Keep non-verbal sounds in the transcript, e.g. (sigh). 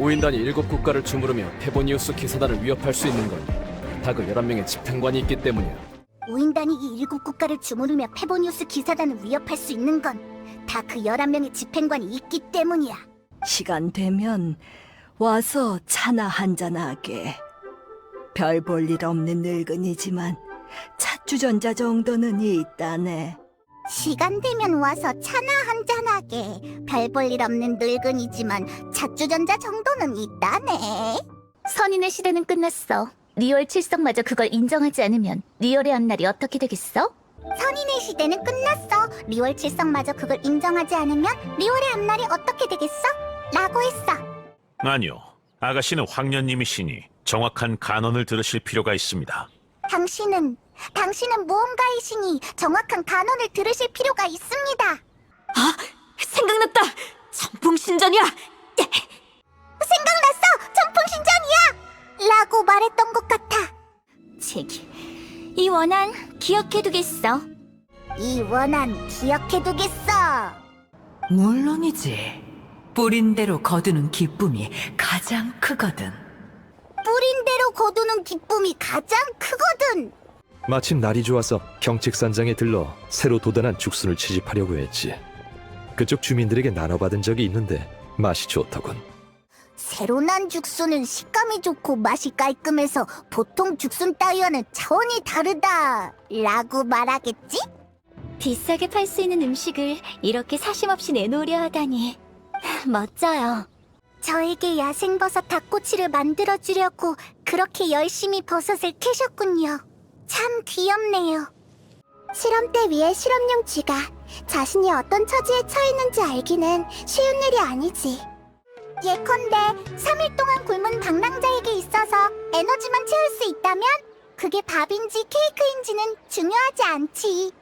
오인단이 일곱 국가를 주무르며 페보니우스 기사단을 위협할 수 있는 건 다그 11명의 집행관이 있기 때문이야. 오인단이 이 일곱 국가를 주무르며 페보니우스 기사단을 위협할 수 있는 건 다 그 11명의 집행관이 있기 때문이야. 시간 되면 와서 차나 한잔 하게. 별 볼 일 없는 늙은이지만 차주전자 정도는 있다네. 시간 되면 와서 차나 한잔하게. 별 볼 일 없는 늙은이지만 자주전자 정도는 있다네. 선인의 시대는 끝났어. 리얼 칠성마저 그걸 인정하지 않으면 리얼의 앞날이 어떻게 되겠어? 선인의 시대는 끝났어. 리월 칠성마저 그걸 인정하지 않으면 리월의 앞날이 어떻게 되겠어? 라고 했어. 아니요. 아가씨는 황년님이시니 정확한 간언을 들으실 필요가 있습니다. 당신은 당신은 무언가이시니 정확한 간언을 들으실 필요가 있습니다. 아, 생각났다. 선풍신전이야. 생각났어! 전풍신전이야! 라고 말했던 것 같아. 제기. 이 원한 기억해두겠어. 이 원한 기억해두겠어. 물론이지. 뿌린 대로 거두는 기쁨이 가장 크거든. 뿌린 대로 거두는 기쁨이 가장 크거든. 마침 날이 좋아서 경책산장에 들러 새로 도단한 죽순을 채집하려고 했지. 그쪽 주민들에게 나눠받은 적이 있는데 맛이 좋더군. 새로 난 죽순은 식감이 좋고 맛이 깔끔해서 보통 죽순 따위와는 차원이 다르다. 라고 말하겠지? 비싸게 팔 수 있는 음식을 이렇게 사심 없이 내놓으려 하다니. (laughs) 멋져요. 저에게 야생버섯 닭꼬치를 만들어주려고 그렇게 열심히 버섯을 캐셨군요. 참 귀엽네요. 실험대 위에 실험용 쥐가 자신이 어떤 처지에 처했는지 알기는 쉬운 일이 아니지. 예컨대 3일 동안 굶은 방랑자에게 있어서 에너지만 채울 수 있다면 그게 밥인지 케이크인지는 중요하지 않지.